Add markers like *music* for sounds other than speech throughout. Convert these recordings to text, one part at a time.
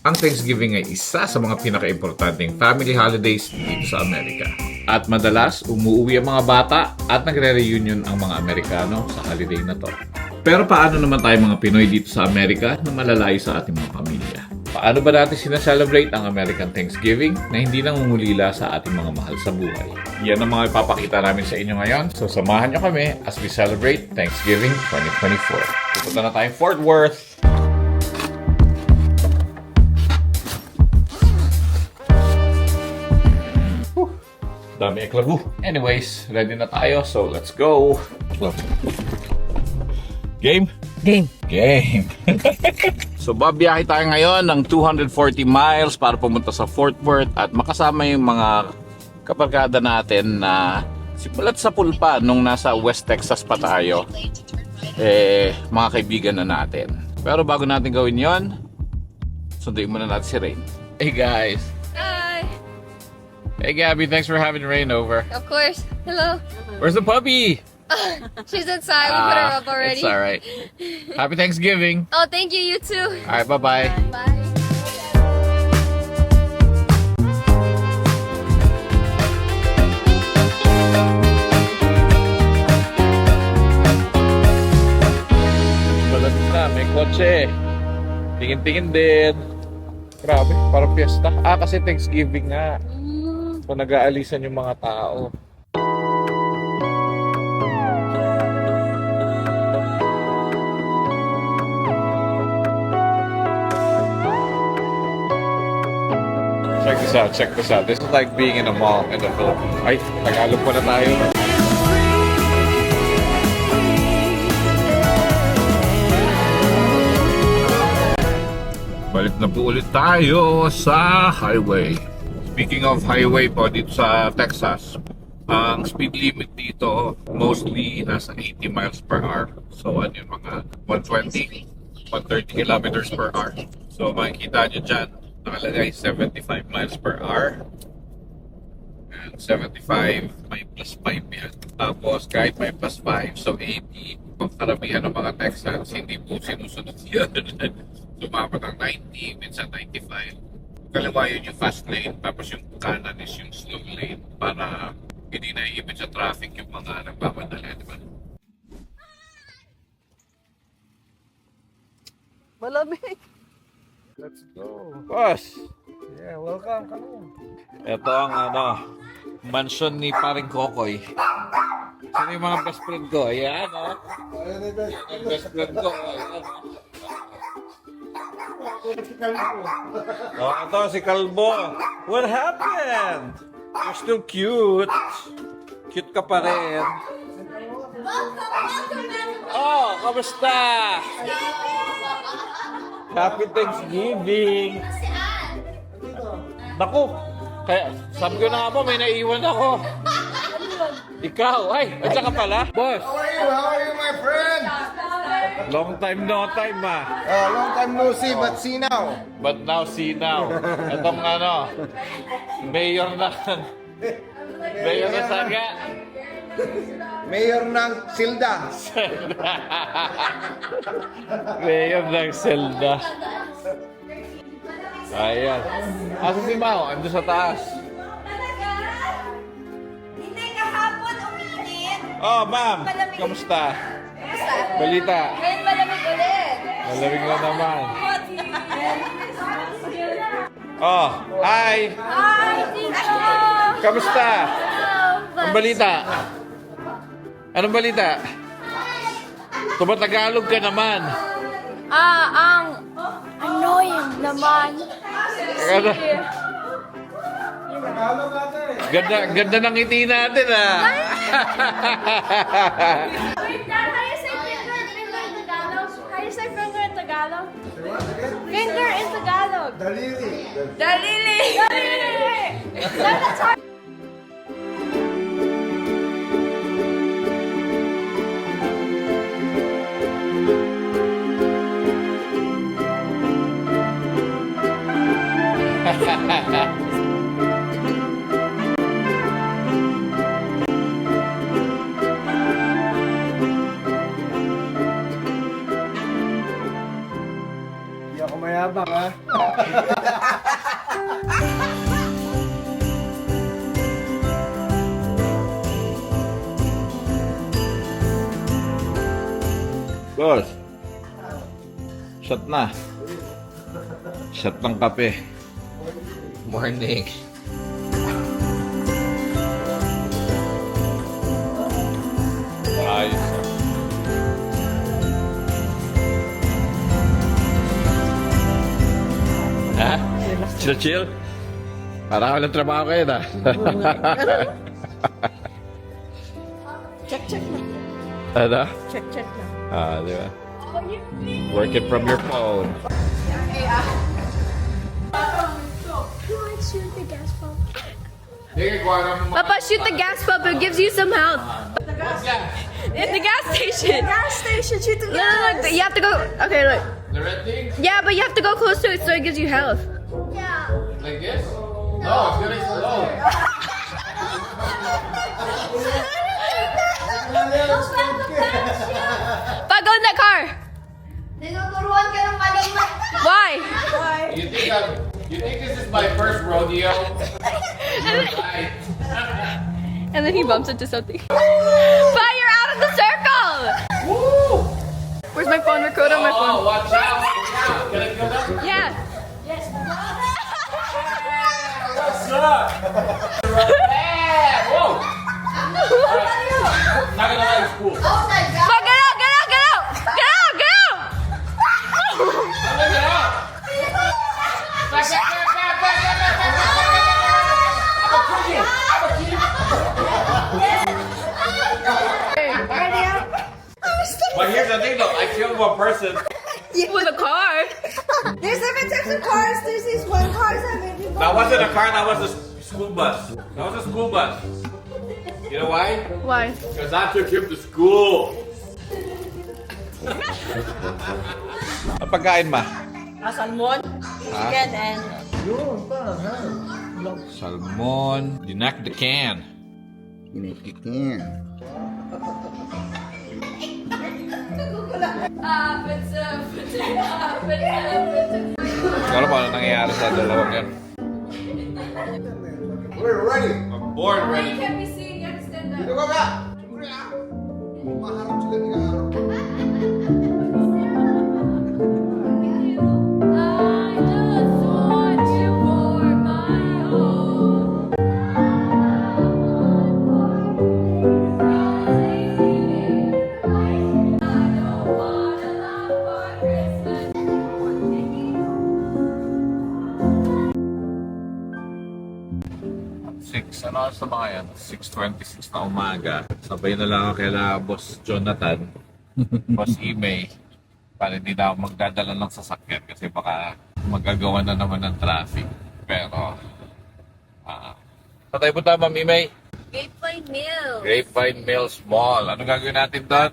ang Thanksgiving ay isa sa mga pinaka-importanting family holidays dito sa Amerika. At madalas, umuwi ang mga bata at nagre-reunion ang mga Amerikano sa holiday na to. Pero paano naman tayo mga Pinoy dito sa Amerika na malalayo sa ating mga pamilya? Paano ba natin sinaselebrate ang American Thanksgiving na hindi nangungulila sa ating mga mahal sa buhay? Yan ang mga ipapakita namin sa inyo ngayon. So samahan nyo kami as we celebrate Thanksgiving 2024. Pupunta na tayong Fort Worth. Dami eklabu. Anyways, ready na tayo. So let's go. Game? Game. Game. *laughs* so babiyahe tayo ngayon ng 240 miles para pumunta sa Fort Worth at makasama yung mga kabarkada natin na simulat sa pulpa nung nasa West Texas pa tayo. Eh, mga kaibigan na natin. Pero bago natin gawin yon, sunduin muna natin si Rain. Hey guys! Hi. Hey Gabby, thanks for having Rain over. Of course. Hello. Where's the puppy? *laughs* She's inside. We put her Ah, up already. It's alright. Happy Thanksgiving. Oh, thank you. You too. Alright, bye-bye. Bye. Malamig na, may kotse. Tingin-tingin din. Grabe, parang piyesta. Ah, kasi Thanksgiving nga. So, nag-aalisan yung mga tao. Check this out, check this out. This is like being in a mall in the Philippines. Ay, Tagalog pa na tayo. Balik na po ulit tayo sa highway. Speaking of highway po dito sa Texas, ang speed limit dito mostly nasa 80 miles per hour. So ano yung mga 120, 130 kilometers per hour. So makikita nyo dyan, nakalagay 75 miles per hour. And 75, may plus 5 yan. Tapos kahit may plus 5, so 80. Ang karamihan ng mga Texans, hindi po sinusunod yun. Sumama ng 90, minsan 95. Kaliwa yun yung fast lane, tapos yung kanan is yung slow lane para hindi naiipit sa traffic yung mga nagmamadali, di ba? Malamig. Let's go. Boss! Yeah, welcome. Come on. Ito ang ano, mansion ni paring Kokoy. Sino yung mga best friend ko? Ayan, oh. Ang best friend ko. Ayan, oh. *laughs* Oh, ito si Kalbo. What happened? You're still cute. Cute ka pa rin. Oh, kamusta? Happy Thanksgiving. Naku, kaya sabi ko na nga po, may naiwan ako. Ikaw, ay, andiyan ka pala? Boss, How are you? How are you? Long time no time ah. Uh, long time no see, but see now. But now, see now. Itong ano, mayor na, mayor na saga. Mayor ng Silda. mayor ng Zelda. Ayan. Asa si Mau? Ando sa taas. Hindi kahapon uminit. Oh, ma'am. Kamusta? Basta. Balita. Ngayon malamig na naman. Oh, hi. Hi, Tito. Kamusta? Ang balita? Anong balita? Tumatagalog ka naman. Ah, ang annoying naman. Ganda, ganda, ganda ng ngiti natin ah. *laughs* Daliri. Dalili. Dalili. Hindi ako mayabang, ha? Boss. Shot na. Shot ng kape. Morning. Chill chill? Para walang trabaho kayo na. Check, check na. ano? Check, check na. Ah, di ba? Working from your phone. Shoot the gas pump. Papa, shoot the gas pump. It gives you some help. At the gas station. Gas station, shoot the gas. No, no, no. You have to go. Okay, look. The red thing? Yeah, but you have to go close to it so it gives you health. Like this? No, it's gonna explode. *laughs* Pa, go in that car. Tinuturuan ka ng maling Why? You think I'm, you think this is my first rodeo? Right. *laughs* And then he bumps into something. Pa, you're out of the circle. Woo! Where's my phone? Record on my Oh, phone. watch out! Watch out! But here's the thing though, I killed one person. With a car. There's different types of cars. There's this one car that made me That wasn't a car, that was a s- school bus. That was a school bus. You know why? Why? Because I took him to school. Ang pagkain ma? Ah, salmon, chicken, and... Salmon. Dinak the can. Kinikikin. Ah, but uh, but uh, but uh, Alam mo ano nangyayari sa dalawang yan? We're ready. I'm born ready. You 6.26 na umaga. Sabay na lang ako kay Boss Jonathan, *laughs* Boss Imay, para hindi na ako magdadala ng sasakyan kasi baka magagawa na naman ng traffic. Pero, ah, uh, tayo punta, Ma'am Imay? Grapevine Mill. Grapevine Mills Mall. Ano gagawin natin doon?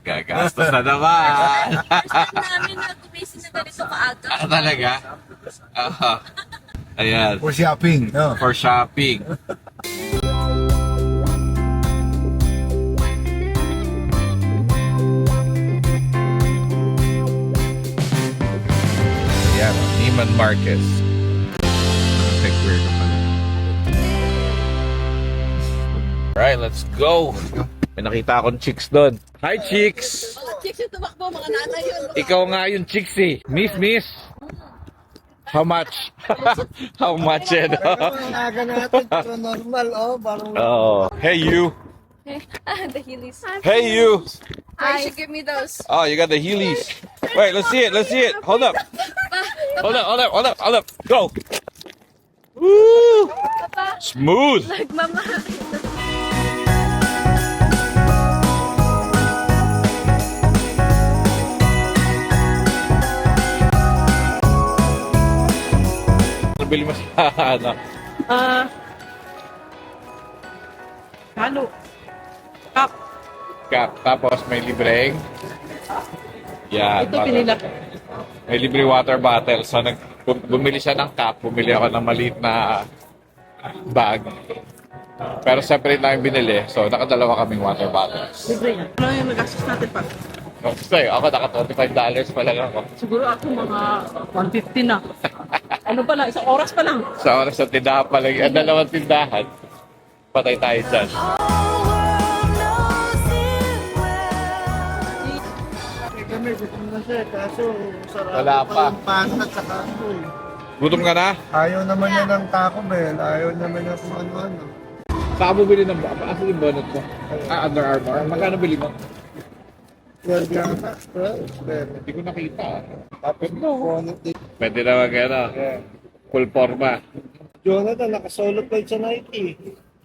Gagastos na naman! First time namin na gumising na ganito kaaga. ah, talaga? Aha. *laughs* Ayan. For shopping. No. For shopping. Ayan, Neiman Marcus. Take where ka pala. Alright, let's go. May nakita akong chicks doon. Hi, chicks! Mga chicks yung tumakbo, mga nanay yun. Ikaw nga yung chicks eh. Miss, miss. How much? *laughs* How much eh, no? Ang aga natin, pero normal, oh. Parang... Oh, hey you. the Heelys. Hey you. I should give me those. Oh, you got the Heelys. Wait, let's see it. Let's see it. Hold up. Hold up. Hold up. Hold up. Hold up. Go. Woo! Smooth. Like Nabili mo sa *laughs* ano? Ah... halo. Cup. Cup. Tapos may libreng. Yan. Ito pinila. May libre water bottle. So, nag, bum- bumili siya ng cup. Bumili ako ng maliit na bag. Pero separate lang yung binili. So, nakadalawa kaming water bottles. Libre yan. Ano yung nagastos natin pa? Sa'yo, ako naka $25 pa lang ako. Siguro ako mga 150 na. Ano pa lang, isang oras pa lang. Sa oras sa tindahan pa lang, ang dalawang tindahan, patay tayo dyan. Kami, gusto na siya, kaso sarado Wala pa. yung pasta at saka ano eh. Gutom ka na? Ayaw naman niya ng Taco Bell, ayaw naman niya kung ano-ano. Saan mo bili ng baba? Asa yung bonnet ko? Ah, Under Armour. Magkano bili mo? Well, yata. Well, well. Hindi ko nakita. Tapos bonnet din. Pwede naman gano'n. Yeah. Full forma. Jonathan, naka-solo plate sa Nike.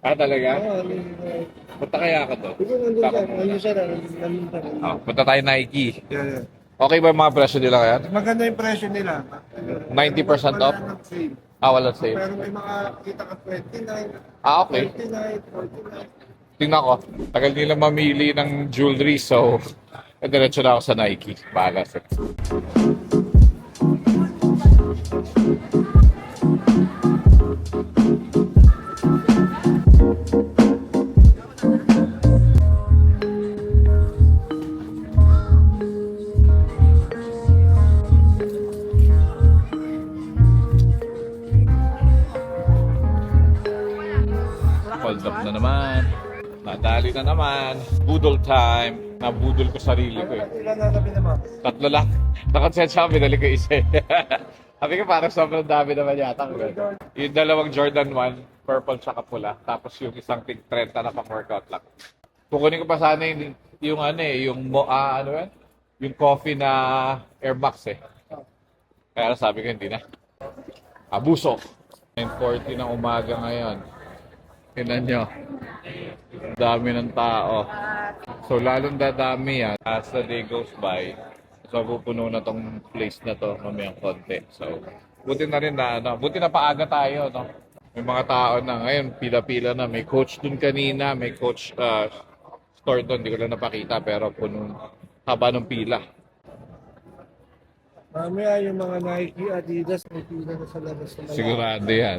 Ah, talaga? Oo, ano eh. Punta kaya ako to. Siguro nandun siya, nandun siya, nandun siya. Ah, punta tayo Nike. Yeah, yeah. Okay ba yung mga presyo nila kaya? Maganda yung presyo nila. 90% off? Ah, wala sale. Pero may mga kita ka 29, Ah, okay. 39, 49. Tingnan ko. Tagal nila mamili ng jewelry, so eh, diretso na ako sa Nike. Bahala sa. Hold up na naman. Nadali na naman. Budol time. Nabudol ko sarili ko eh. Ilan na sabi naman? Tatlo lang. *laughs* Nakonsensya ako, binalik ko isa eh. *laughs* Sabi ko parang sobrang dami naman yata. Yung dalawang Jordan 1, purple tsaka pula. Tapos yung isang tig 30 na pang workout lang. Kukunin ko pa sana yung, yung ano eh, yung, mo, ah, ano yan? Yung coffee na Air Max eh. Kaya sabi ko hindi na. Abuso. 9.40 ng umaga ngayon. Tingnan nyo. Dami ng tao. So, lalong dadami yan as the day goes by. So, pupuno na tong place na to mamayang konti. So, buti na rin na, ano, buti na paaga tayo, no? May mga tao na ngayon, pila-pila na. May coach dun kanina, may coach uh, store dun. Hindi ko lang napakita, pero puno haba ng pila. Mamaya yung mga Nike, Adidas, may pila na sa labas na malaki. Sigurado yan.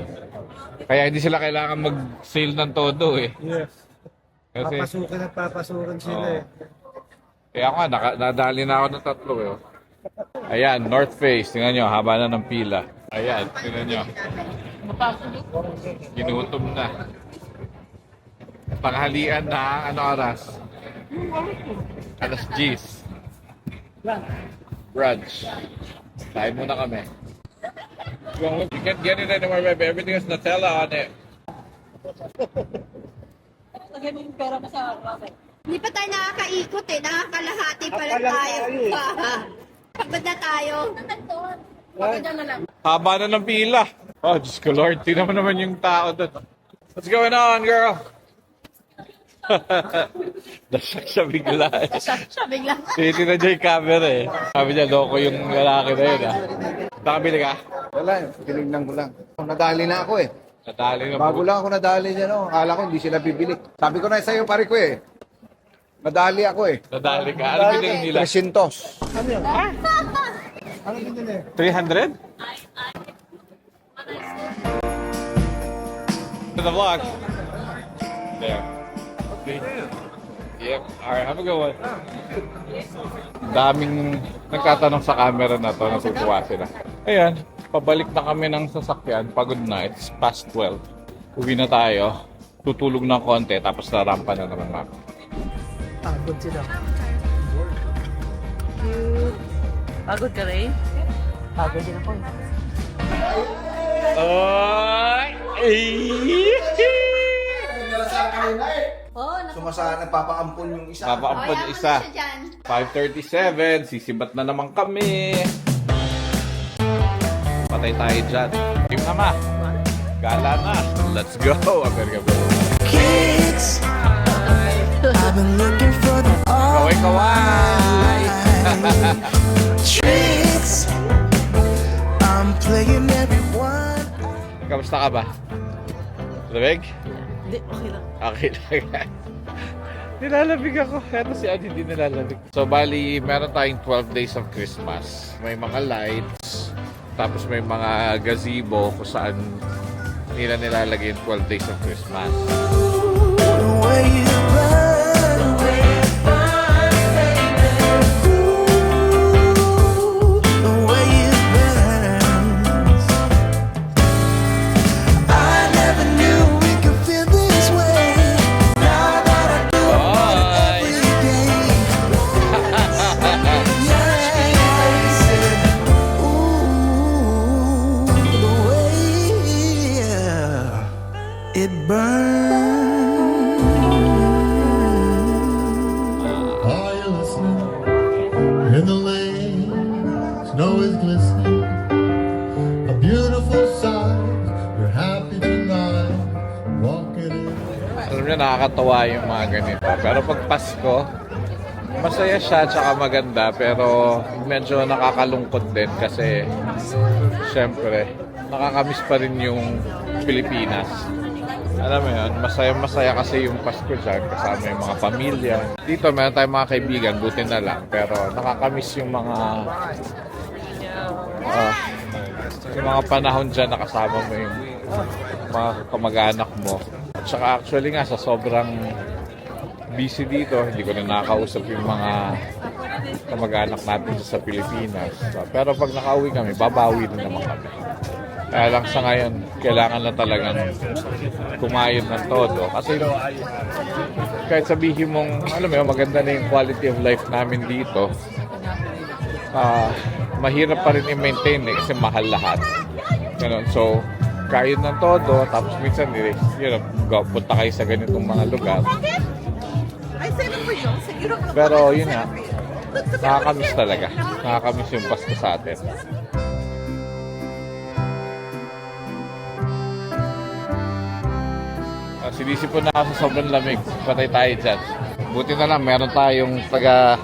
Kaya hindi sila kailangan mag-sale ng todo eh. Yes. Kasi, Papasukin at papasukin sila Oo. eh. kaya ako nga, naka- nadali na ako ng tatlo eh. oh. Ayan, North Face. Tingnan nyo, haba na ng pila. Ayan, tingnan nyo. Ginutom na. Panghalian na, ano oras? Alas 10. Brunch. Kain muna kami. You can't get it anymore, baby. Everything has Nutella on it. Hindi pa tayo nakakaikot eh. Nakakalahati pa lang tayo. tayo eh. *laughs* Pagod na tayo. Haba na ng pila. Oh, Diyos ko Lord. Tingnan mo naman yung tao doon. What's going on, girl? *laughs* Nasak siya bigla. eh. Siya bigla. Tinitingnan niya yung camera eh. Sabi niya, loko yung lalaki na yun ah. Nakabili ka? Wala eh, tinignan ko lang. Nadali na ako eh. Natali na Bago po. lang ako nadali dyan, oh. Akala ko hindi sila bibili. Sabi ko na sa'yo, pare ko eh. Nadali ako eh. Nadali ka. Ano binili nila? 300. Ano yun? Ano binili? 300? To the vlog. There. Okay. Yep. Alright, have a good one. Daming nagtatanong sa camera na to, natutuwa sila. Ayan, pabalik na kami ng sasakyan. Pagod na, it's past 12. Uwi na tayo. Tutulog ng konti, tapos narampa na naman ako. Pagod sila. Pagod ka rin? Pagod din ako. Ay! Oo, oh, Sumasa, nagpapaampon yung isa. Papaampon yung isa. siya dyan. 5.37, sisibat na naman kami. Patay tayo dyan. Team na ma. Gala na. Let's go. America bro. kicks. I've been looking for the all Kaway kaway. tricks. I'm playing everyone. Kamusta ka ba? Lamig? Hindi, okay lang. Okay lang. nilalamig ako. Pero si Adi hindi nilalamig. So, bali, meron tayong 12 days of Christmas. May mga lights. Tapos may mga gazebo kung saan nila nilalagay yung 12 days of Christmas. The way you glistening, in the lane, snow is glistening. A beautiful sight, we're happy tonight, walking in. Alam niyo, nakakatawa yung mga ganito. Pero pag Pasko, masaya siya tsaka maganda pero medyo nakakalungkot din kasi syempre nakakamiss pa rin yung Pilipinas. Alam mo yun, masaya-masaya kasi yung Pasko dyan kasama yung mga pamilya. Dito meron tayong mga kaibigan, buti na lang. Pero nakakamiss yung mga ah, yung mga panahon dyan nakasama mo yung mga kamag-anak mo. At saka actually nga sa sobrang busy dito, hindi ko na nakakausap yung mga kamag-anak natin sa Pilipinas. Pero pag nakauwi kami, babawi din naman kami. Kaya lang sa ngayon, kailangan na talagang kumayod ng todo. Kasi kahit sabihin mong, alam mo maganda na yung quality of life namin dito, ah mahirap pa rin i-maintain eh, kasi mahal lahat. Ganun. So, kayod ng todo, tapos minsan, eh, you know, punta kayo sa ganitong mga lugar. Pero yun nga, nakakamiss talaga. Nakakamiss yung Pasko sa atin. Sinisipon na ako sa sobrang lamig. Patay tayo dyan. Buti na lang, meron tayong taga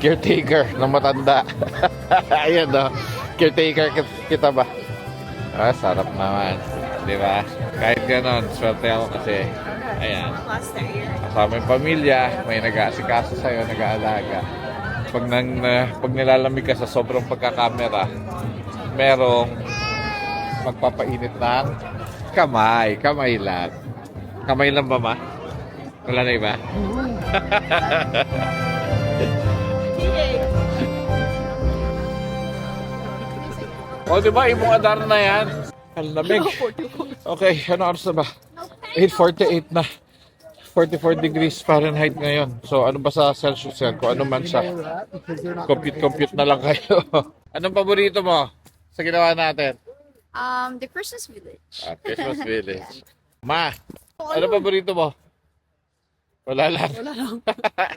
caretaker na matanda. *laughs* Ayan no. Caretaker kit- kita ba? Ah, sarap naman. Di ba? Kahit ganon, swerte ako kasi, ayan, kasama yung pamilya, may nag-aasikaso sa'yo, nag-aalaga. Pag, nang, na- pag nilalamig ka sa sobrang pagkakamera, merong magpapainit ng kamay. Kamay lang. Kamay lang ba, ma? Wala na iba? *laughs* o, di ba? Imong adar na yan. Ang lamig. *laughs* Okay, ano oras na ba? 8.48 na. 44 degrees Fahrenheit ngayon. So, ano ba sa Celsius yan? Kung ano man siya. Compute-compute na lang kayo. *laughs* Anong paborito mo sa ginawa natin? Um, the Christmas village. Ah, Christmas Village. Ma, ano paborito mo? Wala lang. Wala lang.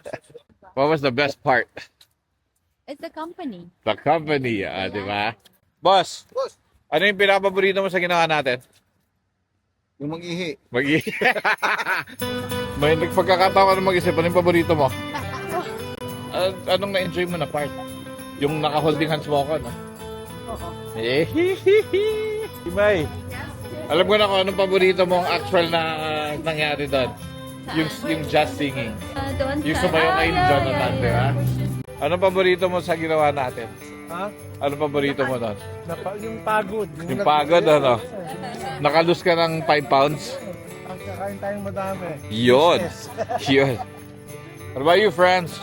*laughs* What was the best part? It's the company. The company, ah, di ba? Boss, ano yung pinapaborito mo sa ginawa natin? Yung mag-ihi. mag *laughs* May nagpagkakataon ka na mag-isip, ano yung paborito mo? *laughs* An- anong na-enjoy mo na part? Yung naka-holding hands mo ako, no? Oo. Eh, Ibay. Alam ko na kung anong paborito mo ang actual na ah, nangyari doon. Yung, yung just singing. Uh, one Yung sumayo kay Jonathan, di ba? Anong paborito mo sa ginawa natin? Ha? Anong paborito mo doon? Napa, yung pagod. Yung pagod, ano? Nakalus ka ng 5 pounds? Ang kakain tayong madami. Yun. *laughs* Yun. What about you, friends?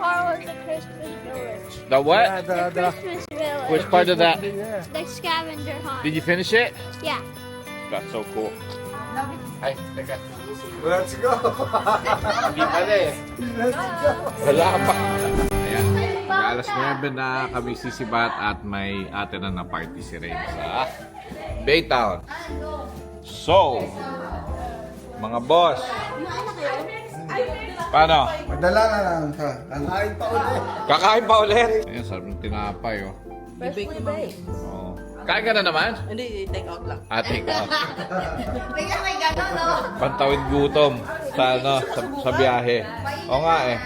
Part was the Christmas village. The Yeah, what? the, the, Christmas village. Which part of that? yeah. The scavenger hunt. Did you finish it? Yeah. That's so cool. Ay, teka. Let's go! Hindi pala eh. Wala pa. Ayan. Alas 9 na kami sisibat at may ate na na party si Rain sa Baytown. So, mga boss. Paano? Madala na lang ka. Kain pa ulit. Kakain pa ulit? Ayan, sarap ng tinapay oh. Bake na bake. oh. Kain ka na naman? Hindi, take out lang. Ah, take out. *laughs* Bigyan may gano'n, no? Pantawid gutom sa, ano, sa, sa biyahe. Oo nga eh.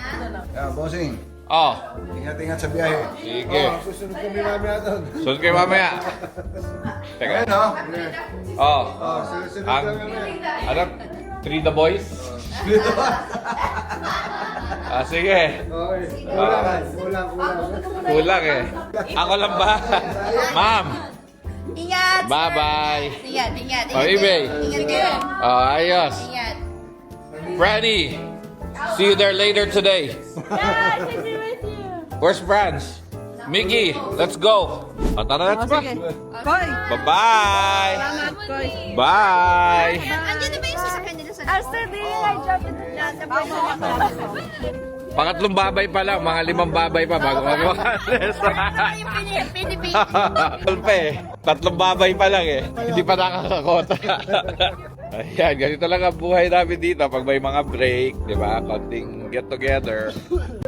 Yeah, bossing. Oh, Ingat-ingat sa biyahe. sige. Oh, susunod kami mamaya doon. Sunod kayo mamaya. Teka. Ayun, oh. Oh, Oh, susunod ang, kami. ano, three the boys? Ah, sige. Okay. Kulang, kulang, kulang. Kulang eh. Ako lang ba? Ma'am, Ingat! bye-bye. Ingat, ingat. Oh, Ibay. Ingat. Oh, ayos. Ingat. Franny, see you there later today. Yeah, I can be with you. Where's Franz? Mickey, let's go. O, tara, let's go. Koy! Bye-bye. Salamat, Koy! Bye. Andiyan na ba yung sasakyan After being I dropped it down the Pangatlong babay pa lang, mga limang babay pa bago pinipili. Tulpe, tatlong babay pa lang eh. Hindi pa nakakakota. Ayan, ganito lang ang buhay namin dito pag may mga break, di ba? Konting get together.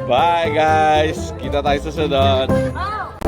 Bye guys! Kita tayo sa sunod. Oh.